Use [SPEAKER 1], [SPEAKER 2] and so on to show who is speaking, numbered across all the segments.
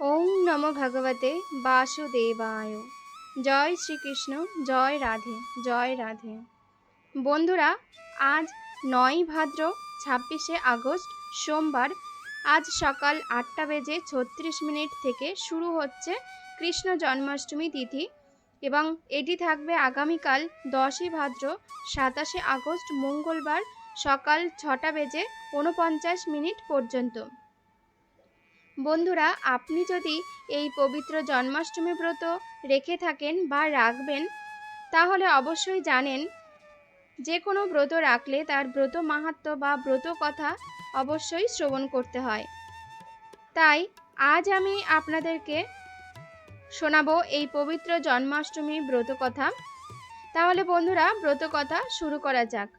[SPEAKER 1] ওম নম ভগবতে বাসুদেবায়। জয় শ্রীকৃষ্ণ, জয় রাধে জয় রাধে। বন্ধুরা, আজ নয় ভাদ্র, ছাব্বিশে আগস্ট, সোমবার, আজ সকাল আটটা বেজে ছত্রিশ মিনিট থেকে শুরু হচ্ছে কৃষ্ণ জন্মাষ্টমী তিথি এবং এটি থাকবে আগামীকাল দশই ভাদ্র, সাতাশে আগস্ট, মঙ্গলবার সকাল ছটা বেজে উনপঞ্চাশ মিনিট পর্যন্ত। বন্ধুরা, আপনি যদি এই পবিত্র জন্মাষ্টমী ব্রত রেখে থাকেন বা রাখবেন, তাহলে অবশ্যই জানেন যে কোনো ব্রত রাখলে তার ব্রত মাহাত্ম বা ব্রত কথা অবশ্যই শ্রবণ করতে হয়। তাই আজ আমি আপনাদেরকে শোনাবো এই পবিত্র জন্মাষ্টমী ব্রত কথা। তাহলে বন্ধুরা, ব্রত কথা শুরু করা যাক।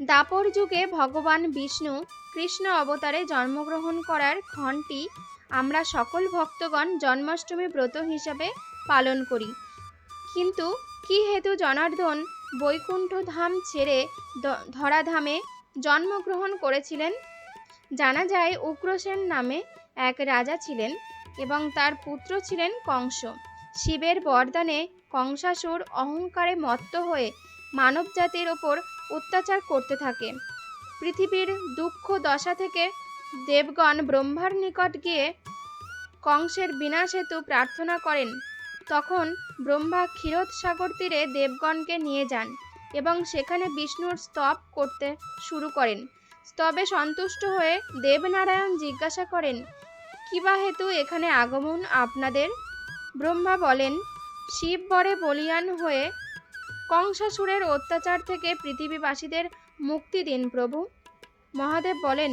[SPEAKER 1] দাপর যুগে ভগবান বিষ্ণু কৃষ্ণ অবতারে জন্মগ্রহণ করার ক্ষণটি আমরা সকল ভক্তগণ জন্মাষ্টমী ব্রত হিসাবে পালন করি। কিন্তু কি হেতু জনার্দন বৈকুণ্ঠ ধাম ছেড়ে ধরাধামে জন্মগ্রহণ করেছিলেন? জানা যায় উগ্রসেন নামে এক রাজা ছিলেন এবং তার পুত্র ছিলেন কংস। শিবের বরদানে কংসাসুর অহংকারে মত্ত হয়ে মানবজাতির ওপর অত্যাচার করতে থাকে। পৃথিবীর দুঃখ দশা থেকে দেবগণ ব্রহ্মার নিকট গিয়ে কংসের বিনাশ হেতু প্রার্থনা করেন। তখন ব্রহ্মা ক্ষীরোদ সাগর তীরে দেবগণকে নিয়ে যান এবং সেখানে বিষ্ণুর স্তব করতে শুরু করেন। স্তবে সন্তুষ্ট হয়ে দেবনারায়ণ জিজ্ঞাসা করেন কিবা হেতু এখানে আগমন আপনাদের? ব্রহ্মা বলেন, শিব বরে বলিয়ান হয়ে কংসাসুরের অত্যাচার থেকে পৃথিবীবাসীদের মুক্তি দিন প্রভু। মহাদেব বলেন,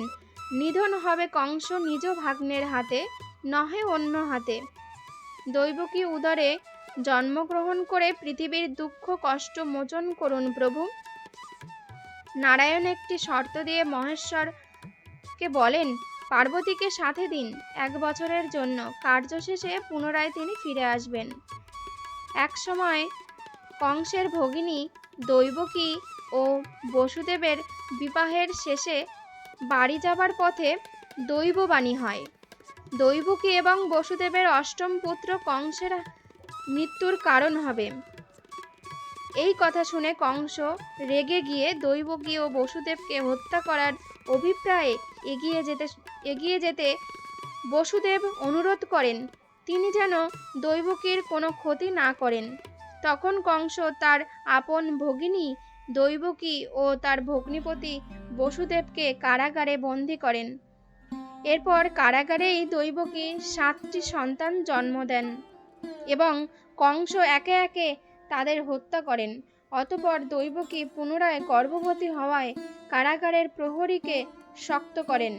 [SPEAKER 1] নিধন হবে কংস নিজ ভাগ্নের হাতে, নহে অন্য হাতে। দৈবকী উদরে জন্মগ্রহণ করে পৃথিবীর দুঃখ, কষ্ট, মোচন করুন প্রভু। নারায়ণ একটি শর্ত দিয়ে মহেশ্বরকে বলেন, পার্বতীকে সাথে দিন, এক বছরের জন্য। কার্য শেষে পুনরায় তিনি ফিরে আসবেন। এক সময় কংসের ভগিনী দৈবকী ও বসুদেবের বিবাহের শেষে বাড়ি যাবার পথে দৈববাণী হয়। দৈবকী এবং বসুদেবের অষ্টম পুত্র কংসের মৃত্যুর কারণ হবে। এই কথা শুনে কংস রেগে গিয়ে দৈবকী ও বসুদেবকে হত্যা করার অভিপ্রায়ে এগিয়ে যেতে এগিয়ে যেতে বসুদেব অনুরোধ করেন। তিনি যেন দৈবকীর কোনো ক্ষতি না করেন। তখন কংস তার আপন ভগিনী দৈবকী ও তার ভগ্নিপতি বসুদেবকে কারাগারে বন্দি করেন। এরপর কারাগারেই দৈবকী সাতটি সন্তান জন্ম দেন এবং কংস একে একে তাদের হত্যা করেন। অতপর দৈবকী পুনরায় গর্ভবতী হওয়ায় কারাগারের প্রহরীকে শক্ত করেন।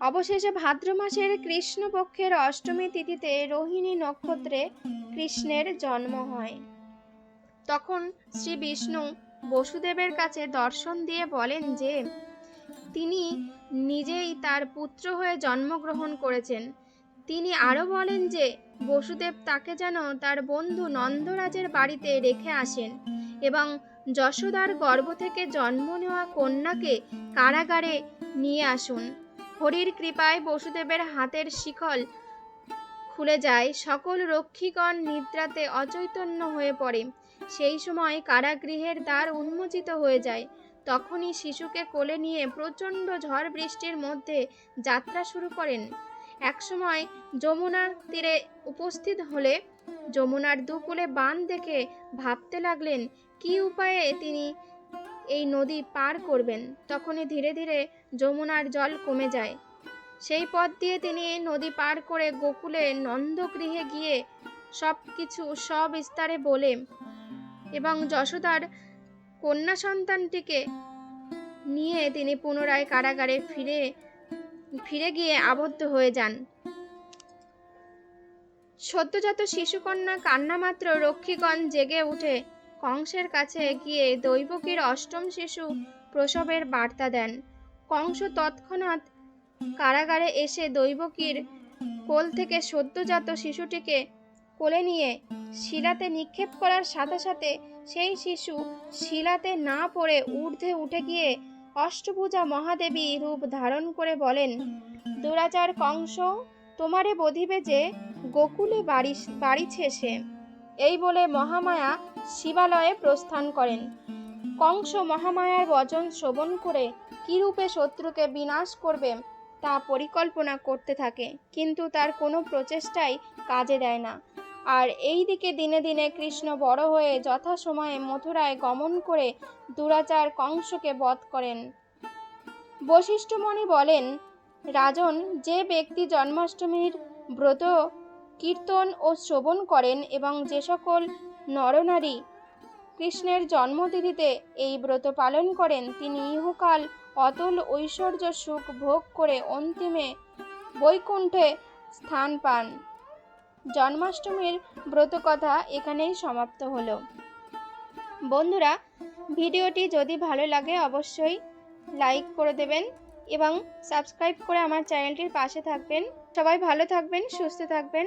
[SPEAKER 1] অবশেষে ভাদ্র মাসের কৃষ্ণপক্ষের অষ্টমী তিথিতে রোহিণী নক্ষত্রে কৃষ্ণের জন্ম হয়। তখন শ্রী বিষ্ণু বসুদেবের কাছে দর্শন দিয়ে বলেন যে, তিনি নিজেই তার পুত্র হয়ে জন্মগ্রহণ করেছেন। তিনি আরও বলেন যে, বসুদেব তাকে যেন তার বন্ধু নন্দরাজের বাড়িতে রেখে আসেন এবং যশোদার গর্ভ থেকে জন্ম নেওয়া কন্যাকে কারাগারে নিয়ে আসুন। হরির কৃপায় বসুদেবের হাতের শিকল খুলে যায়। সকল রক্ষীগণ নিদ্রাতে অচৈতন্য হয়ে পড়ে। সেই সময় কারাগৃহের দ্বার উন্মোচিত হয়ে যায়। তখনই শিশুকে কোলে নিয়ে প্রচণ্ড ঝড় বৃষ্টির মধ্যে যাত্রা শুরু করেন। একসময় যমুনার তীরে উপস্থিত হলে যমুনার দুকুলে বান দেখে ভাবতে লাগলেন, কী উপায়ে তিনি এই নদী পার করবেন, তখনই ধীরে ধীরে যমুনার জল কমে যায়। সেই পথ দিয়ে তিনি নদী পার করে গোকুলে নন্দগৃহে গিয়ে সব কিছু সবিস্তারে বলে এবং যশোদার কন্যা সন্তানটিকে নিয়ে তিনি পুনরায় কারাগারে ফিরে ফিরে গিয়ে আবদ্ধ হয়ে যান। সদ্যজাত শিশুকন্যা কান্নামাত্র রক্ষীগণ জেগে উঠে কংসের কাছে গিয়ে দৈবকীর অষ্টম শিশু প্রসবের বার্তা দেন। কংস তৎক্ষণাৎ কারাগারে এসে দৈবকীর কোল থেকে সদ্যজাত শিশুটিকে কোলে নিয়ে শিলাতে নিক্ষেপ করার সাথে সাথে সেই শিশু শিলাতে না পড়ে ঊর্ধ্বে উঠে গিয়ে অষ্টভুজা মহাদেবী রূপ ধারণ করে বলেন, দুরাচার কংস, তোমারে বধিবে যে, গোকুলে বাড়ি বাড়িছে সে। এই বলে মহামায়া শিবালয়ে প্রস্থান করেন। কংস মহামায়ার বচন শ্রবণ করে কীরূপে শত্রুকে বিনাশ করবে তা পরিকল্পনা করতে থাকে, কিন্তু তার কোনো প্রচেষ্টাই কাজে দেয় না। আর এই দিকে দিনে দিনে কৃষ্ণ বড় হয়ে যথাসময়ে মথুরায় গমন করে দুরাচার কংসকে বধ করেন। বশিষ্ঠমণি বলেন, রাজন, যে ব্যক্তি জন্মাষ্টমীর ব্রত কীর্তন ও শ্রবণ করেন এবং যে সকল নরনারী কৃষ্ণের জন্মতিথিতে এই ব্রত পালন করেন, তিনি ইহকাল অতুল ঐশ্বর্য সুখ ভোগ করে অন্তিমে বৈকুণ্ঠে স্থান পান। জন্মাষ্টমীর ব্রতকথা এখানেই সমাপ্ত হলো। বন্ধুরা, ভিডিওটি যদি ভালো লাগে অবশ্যই লাইক করে দেবেন এবং সাবস্ক্রাইব করে আমার চ্যানেলটির পাশে থাকবেন। সবাই ভালো থাকবেন, সুস্থ থাকবেন।